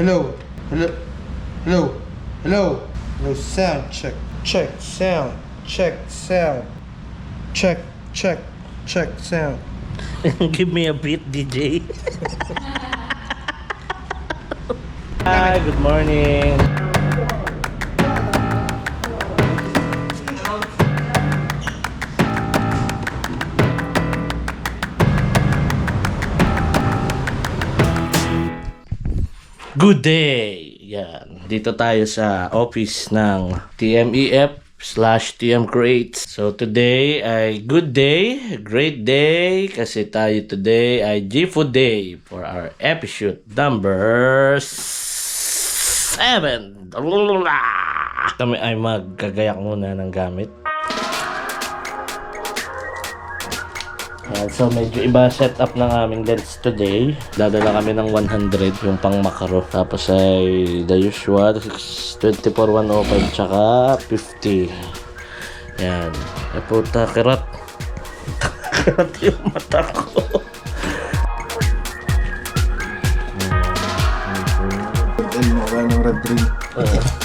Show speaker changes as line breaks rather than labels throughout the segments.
Hello. Hello. Hello. Hello. Hello. Sound check. Check sound. Check sound. Check. Check. Check sound.
Give me a beat, DJ. Hi, good morning. Good day! Yan. Dito tayo sa office ng TMEF slash TM Creates. So today ay good day, great day kasi tayo today ay G-Food Day for our episode number 7. Kami ay magkagayak muna ng gamit. Ayan, so medyo iba setup ng aming lens today. Dadala kami ng 100 yung pang makaro. Tapos ay the usual 24105 tsaka 50. Yan. Eh puta, kirat. kirat yung mata ko.
Then mo wala ng red ring.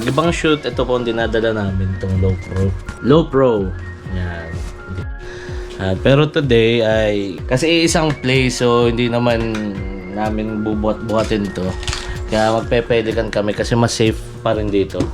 Pag ibang shoot, ito po ang dinadala namin, itong low pro. Low pro. Yan. Ah, pero today ay, kasi isang play, so hindi naman namin bubuhat-buhatin to. Kaya magpepedikan kami kasi mas safe pa rin dito.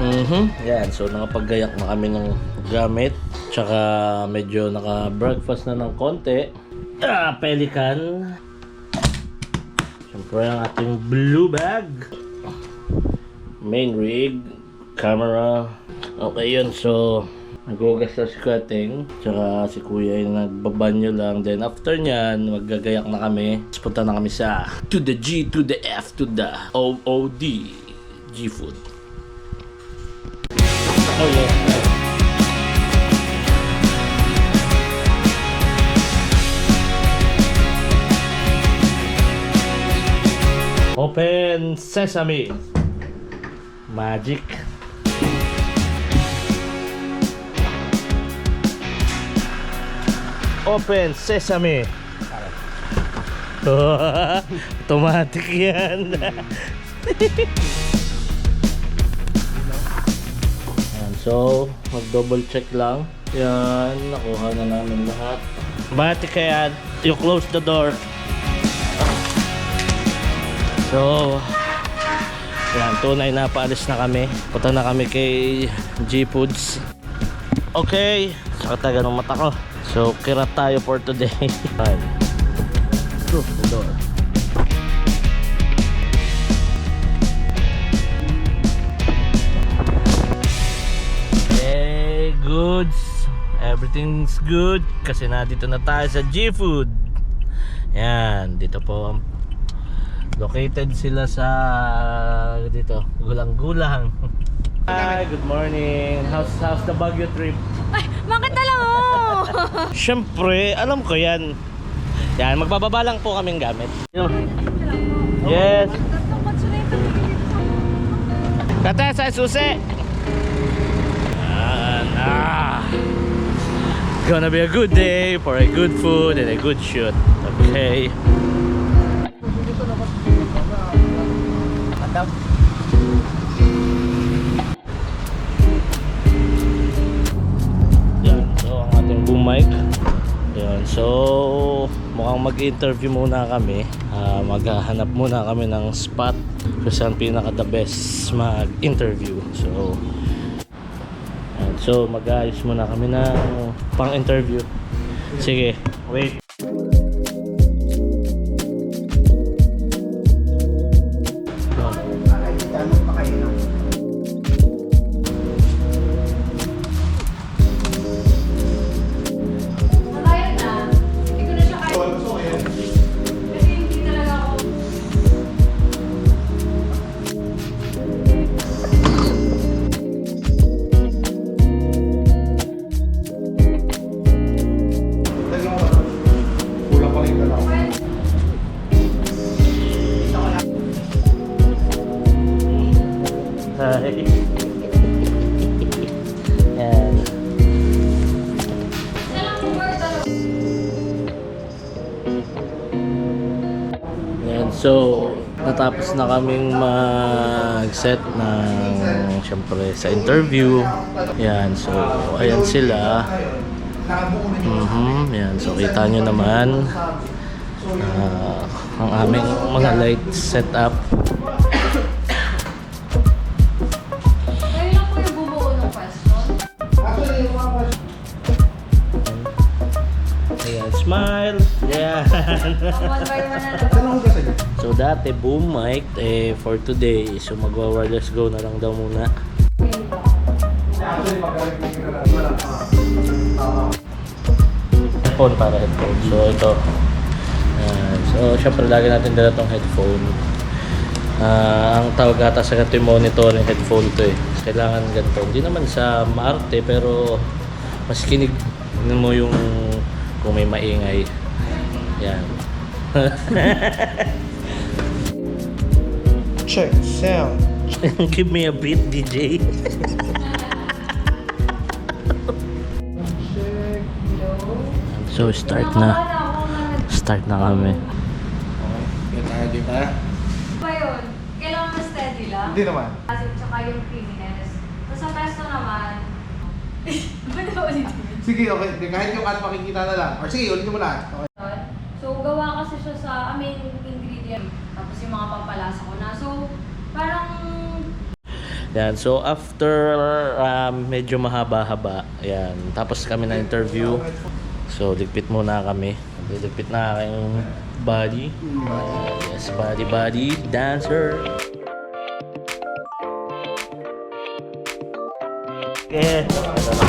Mhm. Yan, so nakapaggayak na kami ng gamit. Tsaka medyo naka-breakfast na ng konti. Ah, pelican. Siyempre ang ating blue bag. Main rig. Camera. Okay yun, so Nagugas na si Kating, tsaka si Kuya ay nagbabanyo lang. Then after nyan, maggagayak na kami. Punta na kami sa to the G, to the F, to the OOD G-Food. Oh yeah. Open Sesame. Magic. Open Sesame. Automatic yan. So, mag-double check lang. Yan, nakuha na namin lahat. Bati kaya, you close the door. So, yan, tunay na paalis na kami. Punta na kami kay G Foods. Okay, sakataga ng mata ko. So, kirat tayo for today. Close the door. Hey, goods. Everything's good kasi nandito na tayo sa G-Food. Yan, dito po located sila sa dito, gulang-gulang. Hi, good morning. How's how's the Baguio trip?
Ay, bakit alam mo?
Siyempre, alam ko 'yan. Yan, magbababa lang po kaming gamit. Yes. Kata sa susi. Yan, ah. Gonna be a good day for a good food and a good shoot. Okay. So mukhang mag-interview muna kami. Ah, maghahanap muna kami ng spot kung saan pinaka the best mag-interview. So, yan, so mag-ayos muna kami ng pang-interview. Sige, wait. So natapos na kaming mag-set ng syempre sa interview. Yan, so ayan sila. Mhm, yan, so kita nyo naman ah, ang aming mga light setup. Ayan, smile. Yan. Dati boom mic eh for today so magwa wireless go na lang daw muna. Headphone para headphone. So ito. Ayan. so syempre lagi natin dala tong headphone. Ah, ang tawag ata sa ganito yung monitoring headphone to eh. Kailangan ganito. Hindi naman sa maarte pero mas kinig mo yung kung may maingay. Yan.
Check sound.
Give me a beat, DJ. so start na. Start na kami.
Okay, tayo di ba?
Pa yun, kailangan mas steady lang.
Hindi naman.
Kasi tsaka yung creaminess. Tapos sa pesto naman, ba't ako ulit
Sige, okay. Kahit yung at makikita na lang. Or sige, ulitin mo lahat. Okay.
So, gawa kasi siya sa I main ingredient. Tapos yung mga pampalasa ko na. So, parang
Yan. So after um, medyo mahaba-haba, yan. Tapos kami na interview. So ligpit muna kami. Ligpit na aking body. Uh, yes, body body dancer. Okay.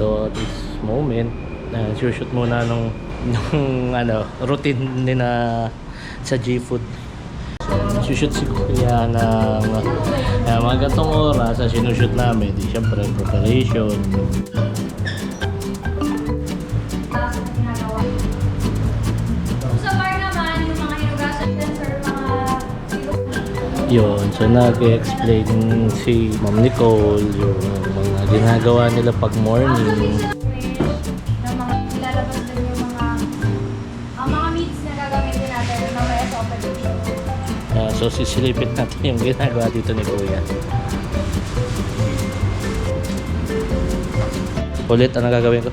So, at this moment, uh, shoot muna nung, nung ano, routine ni na sa G-Food. So, shoot si Kuya ng uh, mga gantong oras sa sinushoot namin. Di syempre, preparation. Yun, so nag-explain si Ma'am Nicole yung mga ginagawa nila pag morning.
na mga ilalabas din yung mga ang mga meats na gagamitin natin na may SOP dito.
Uh, so sisilipin natin yung ginagawa dito ni Kuya. Ulit, ano gagawin ko?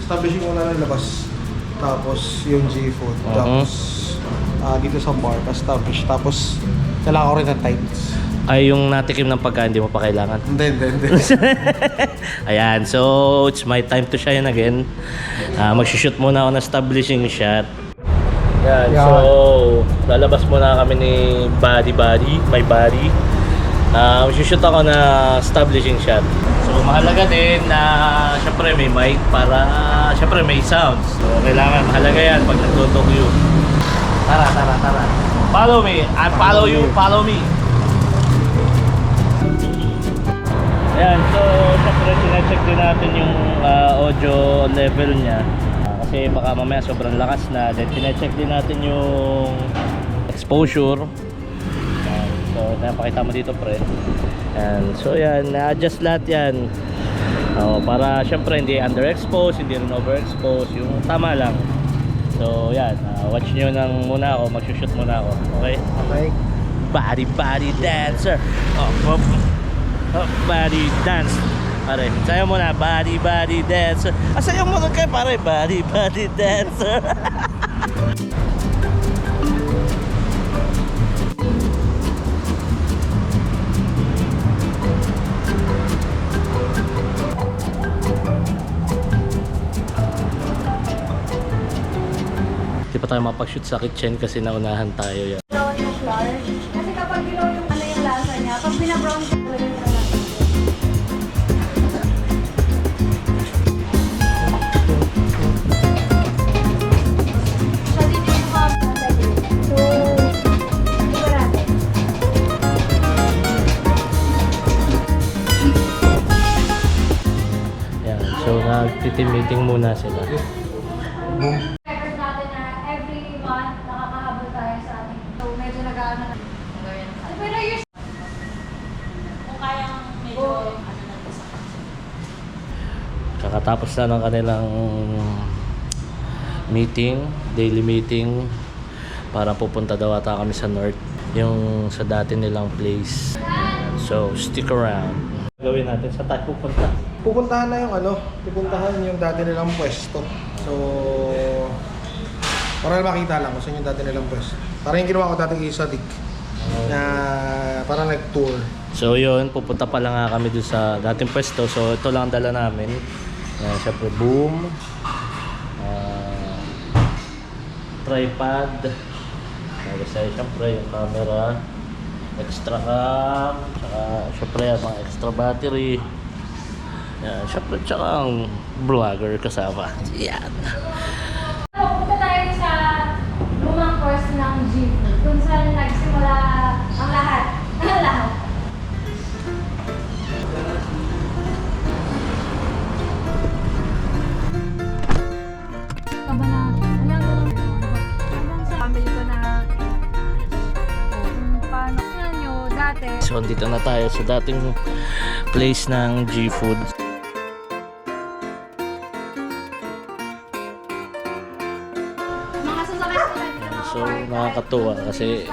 Establishing muna ng labas. Tapos yung G-food.
Mhm.
Tapos ah, dito sa bar, establish. Tapos kailangan ko rin ng tights.
Ay, yung natikim ng pagkain, di mo pa kailangan.
Hindi, hindi, hindi.
Ayan, so it's my time to shine again. Uh, Mag-shoot muna ako ng establishing shot. Yan,
Yan.
so lalabas muna kami ni Body Body, my body. Uh, Mag-shoot ako na establishing shot. So mahalaga din na syempre may mic para syempre may sounds. So kailangan mahalaga yan pag nagtutokyo. Tara, tara, tara. Follow me. I follow you. Follow me. Ayan, so syempre sinecheck din natin yung ah, audio level niya. Kasi baka mamaya sobrang lakas na. Then sinecheck din natin yung exposure. Ayan, so napakita mo dito pre. Ayan, so yan, na-adjust lahat yan. Oh, para syempre hindi underexpose, hindi rin overexpose, yung tama lang. So yan, ah, watch nyo nang muna ako, mag-shoot muna ako. Okay?
Okay.
Body body dancer. Oh, oh, oh, body dance. Pare, sayo mo na body body dancer. Ah, sayo mo na kayo pare, body body dancer. Di pa tayo mapag-shoot sa kitchen kasi naunahan tayo yan.
Brown na flour. Kasi kapag dilaw yung ano yung lasa niya, pag binabrown siya talaga yung lasa. So,
nag-team meeting muna sila.
record natin na every month nakakahabol tayo sa ating. So, medyo nag-ano na. Pero you're
Kung kayang medyo ano lang sa
Kakatapos na ng kanilang meeting, daily meeting, para pupunta daw ata kami sa north, yung sa dati nilang place. So, stick around. Gawin natin sa tayo pupunta.
Pupuntahan na yung ano, pupuntahan yung dati nilang pwesto. So, para makita lang kung saan yung dati nilang pwesto. Para yung ginawa ko dati kay Sadik. Na para nag-tour.
So yun, pupunta pa lang nga kami doon sa dating pwesto. So ito lang ang dala namin. Yan, syempre boom. ah, tripod. Tapos ay syempre yung camera. Extra cam. Tsaka syempre yung mga extra battery. Yan, syempre tsaka ang vlogger kasama. Yan.
Dati
So dito na tayo sa dating place ng G-Food. So nakakatuwa kasi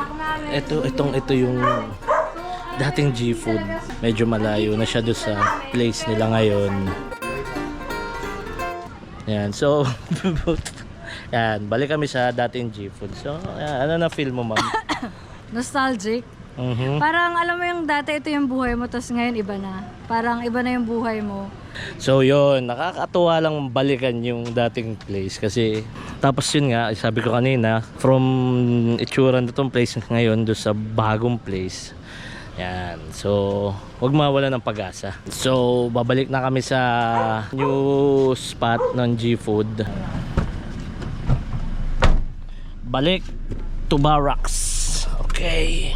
ito itong ito yung dating G-Food. Medyo malayo na siya doon sa place nila ngayon. Yan. So yan, balik kami sa dating G-Food. So, yan, ano na feel mo, ma'am?
Nostalgic.
Mhm.
Parang alam mo yung dati ito yung buhay mo, tapos ngayon iba na. Parang iba na yung buhay mo.
So yun, nakakatuwa lang balikan yung dating place kasi tapos yun nga, sabi ko kanina, from itsura na tong place ngayon do sa bagong place. Yan. So, wag mawala ng pag-asa. So, babalik na kami sa new spot ng G-Food. Balik to Barracks. Okay.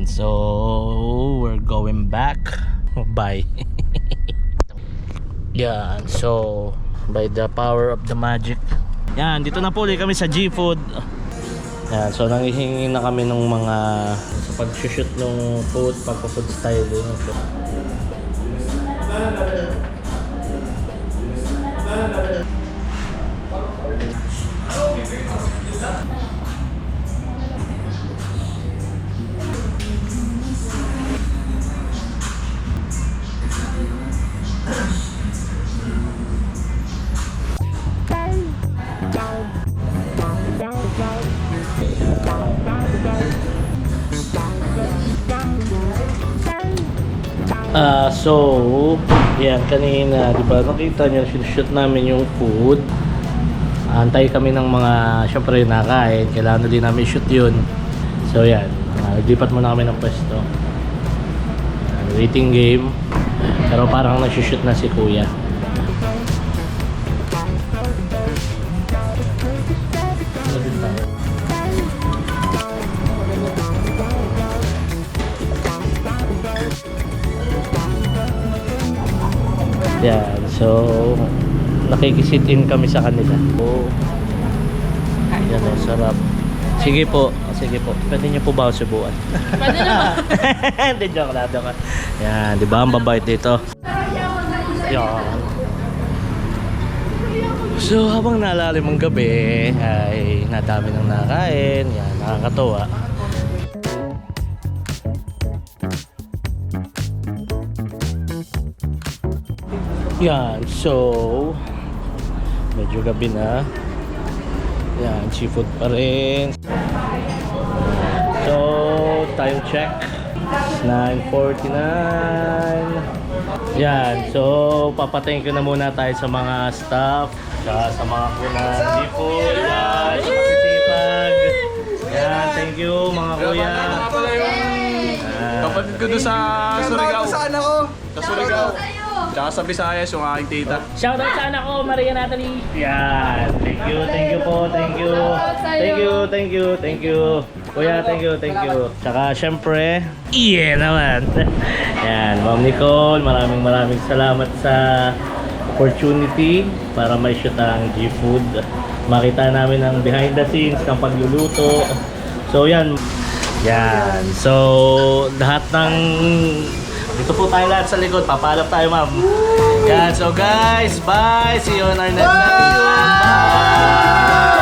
Yan. So, we're going back. Bye. Yan, so by the power of the magic. Yan, dito na po ulit kami sa G-Food. Yan, so nangihingi na kami ng mga sa pag-shoot ng food, pagpa-food styling. So, Ah, so, yan kanina, 'di ba? Nakita niyo shoot namin yung food. Antay kami ng mga syempre nakain, kailangan din namin shoot 'yun. So, yan. Uh, lipat muna kami ng pwesto. Yan, waiting game. Pero parang nag-shoot na si Kuya. Yan, so nakikisit in kami sa kanila. So, yan o, sarap. Sige po, sige po. Pwede niyo po ba ako subuan?
Pwede naman.
Hindi, joke lang, joke lang. Yan, di ba? Ang babait dito. Yan. So, habang nalalim ang gabi, ay nadami ng nakain. Yan, nakakatuwa. Yan, so medyo gabi na. Yan, seafood pa rin. So, time check. It's 9.49. Yan, so papatayin ko na muna tayo sa mga staff. Tsaka sa mga kunan. Seafood. Yan, sa masisipag. Yan, thank you mga kuya.
Kapatid ko doon sa Surigao.
Saan ako?
Sa Surigao. Tsaka sa Visayas yung aking tita.
Shoutout sa anak ko, Maria Natalie.
Yan. Thank you, thank you po, thank you. Thank you, thank you, thank you. Kuya, thank you, thank you. Tsaka syempre, yeah naman. Yan, Ma'am Nicole, maraming maraming salamat sa opportunity para may shoot ang G-Food. Makita namin ang behind the scenes ng pagluluto. So yan. Yan. So lahat ng dito po tayo lahat sa likod. Papalap tayo, ma'am. Yan. So guys, bye. See you on our next episode. Bye.